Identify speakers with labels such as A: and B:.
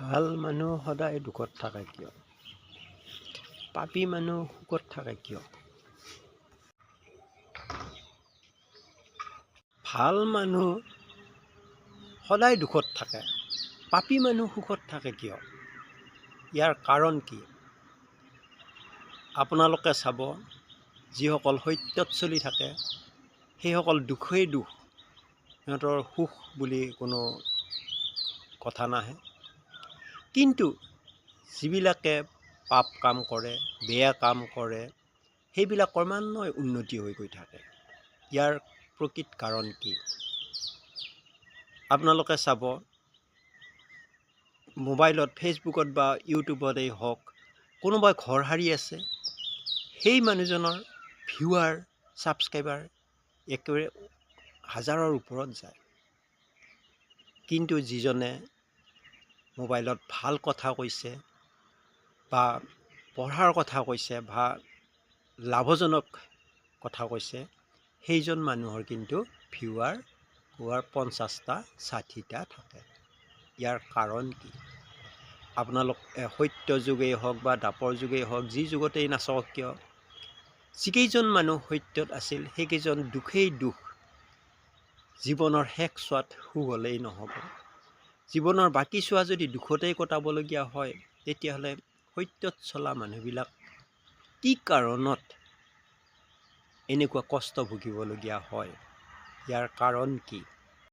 A: ভাল মানুহ সদায় দুখত থাকে কিয়? পাপী মানুহ সুখত থাকে কিয়? ভাল মানুহ সদায় দুখত থাকে। পাপী মানুহ সুখত থাকে কিয়? ইয়াৰ কাৰণ কি? আপোনালোকে চাব যিসকল সত্যত চলি থাকে সেইসকল দুখেই দুখ। সিহঁতৰ সুখ বুলি কোনো কথা নাহে। কিন্তু যিবিলাকে পাপ কাম কৰে বেয়া কাম কৰে সেইবিলাক ক্ৰমান্বয়ে উন্নতি হৈ গৈ থাকে। ইয়াৰ প্ৰকৃত কাৰণ কি? আপোনালোকে চাব মোবাইলত ফেচবুকত বা ইউটিউবতেই হওক কোনোবাই ঘৰ সাৰি আছে সেই মানুহজনৰ ভিউৱাৰ ছাবস্ক্ৰাইবাৰ একেবাৰে হাজাৰৰ ওপৰত যায়। কিন্তু যিজনে মোবাইলত ভাল কথা কৈছে বা পঢ়াৰ কথা কৈছে বা লাভজনক কথা কৈছে সেইজন মানুহৰ কিন্তু ভিউৱাৰ হোৱাৰ পঞ্চাছটা ষাঠিটা থাকে। ইয়াৰ কাৰণ কি? আপোনালোক সত্য যুগেই হওক বা দাপৰ যুগেই হওক যি যুগতেই নাচাওক কিয়? যিকেইজন মানুহ সত্যত আছিল সেইকেইজন দুখেই দুখ। জীৱনৰ শেষ চোৱাত সুখ হ'লেই নহ'ব। জীৱনৰ বাকী চোৱা যদি দুখতেই কটাবলগীয়া হয় তেতিয়াহ'লে সত্যত চলা মানুহবিলাক কি কাৰণত এনেকুৱা কষ্ট ভুগিবলগীয়া হয়? ইয়াৰ কাৰণ কি?